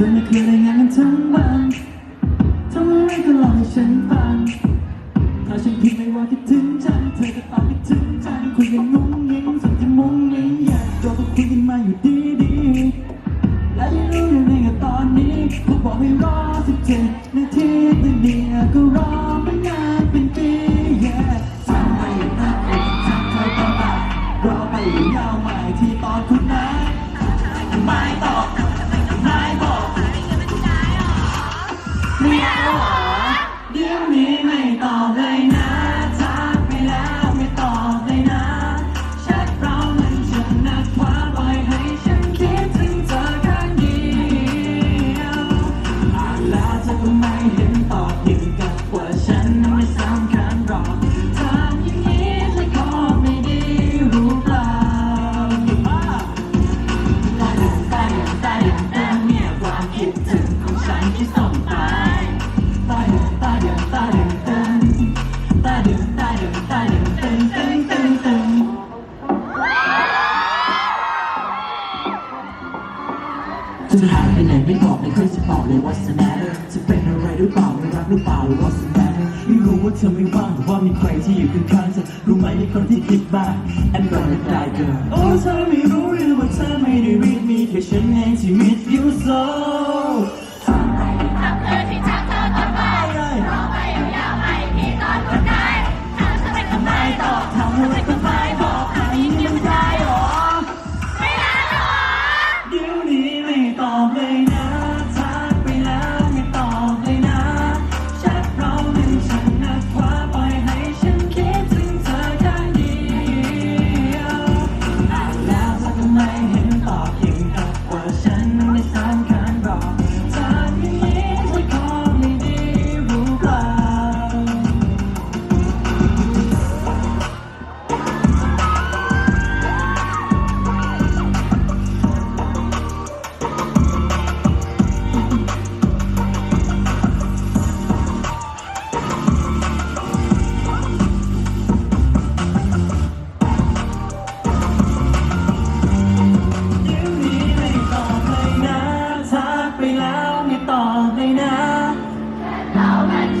ธอไม่เคยรายงานกันทั้งวันทำอะไรก็ล่าให้ฉันฟังถ้าฉันพิมพ์ไม่ว่าคิดถึงฉัน เธอก็ตอบคิดถึงฉันคุยกันงุ้งยิงสักที่มุ้งยิงอยากจบก็คุยกันมาอยู่ดีดีและยังรู้อยู่ในกับตอนนี้เขาบอกให้รอสิบเจ็ดนาทีแต่เนี่ยก็รอไมานานเป็นปี yeah ทำไปอย่างนั้นเองทำเธอต่อไปรอไปอย่างยาวใหม่ที่ตอนคุณนั้นไม่ต่อ จะหายไปไหนไม่ตอบไม่เคยจะบอกเลย what's the matter จะเป็นอะไรหรือเปล่าไม่รักหรือเปล่าหรือ what's the matter ไม่รู้ว่าเธอไม่ว่างหรือว่ามีใครที่อยู่ข้างๆเธอรู้ไหมในคนที่คิดบ้าง I'm gonna die girl โอ้เธอไม่รู้หรือว่าเธอไม่ได้รีดมีแค่ฉันเองที่ miss you so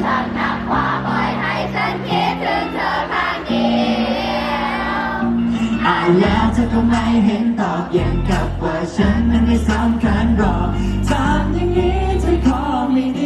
ฉันนักขวาปล่อยให้ฉันคิดถึงเธอข้างเดียวอาล้วเธอก็ไม่เห็นตอบยังกับว่าฉันนั้นไม่สำคัญหรอกถามอย่างนี้เธอขอไม่